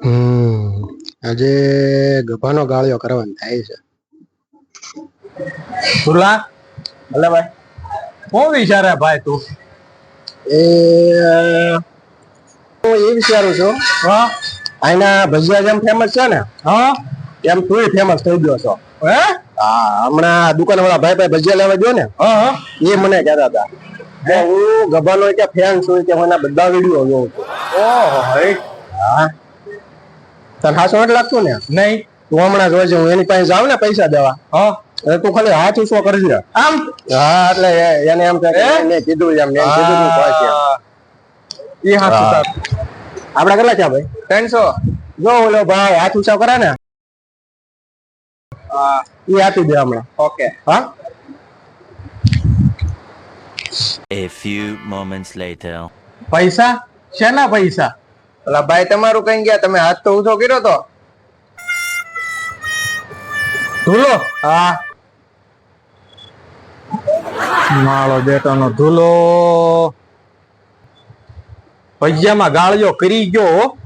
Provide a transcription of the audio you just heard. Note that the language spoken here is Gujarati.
હમ. આજે ગભાનો ગાળિયો કરવાનો થાય છે. સુરલા ભલે ભાઈ શું વિચારે ભાઈ તું? એ હું એ વિચારું છું. હા. આના ભજીયા જેમ ફેમસ છે ને હા. એમ તું ફેમસ થઈ ગયો છો. હે? હા હમણાં દુકાન વાળા ભાઈ ભાઈ ભજીયા લેવા ગયો ને હા હા. એ મને કહેતા હતા. હું ગભાનો કે ફેન છું કે મને બધા વીડિયો જોઉં છું. ઓહો હા. તને હાસો નથી લાગતું ને? નહીં. તું હમણાં જોઈજે હું એની પાસે જાઉં ને પૈસા દેવા. હા. એટલે તું ખાલી હાથ ઊંચો કરજે આમ? હા એટલે એને એમ થાય કે મેં કીધું એમ મેં કીધું તું પાછી છે. ઈ હાથ. ઉતાર આપડા કેટલા છે ભાઈ? ત્રણસો. જો ઓલો ભાઈ હાથ ઊંચા કરે ને એ આપી દે હમણાં. ઓકે. હા? A few moments later. પૈસા? શેના પૈસા? ઓલા ભાઈ, તમારું કઈ ગયા? તમે હાથ તો ઊંચો કર્યો તો? ધૂલો? હા. માળો બેટાનો ધૂલો. ભજીયામાં ગાળિયો કરી ગયો.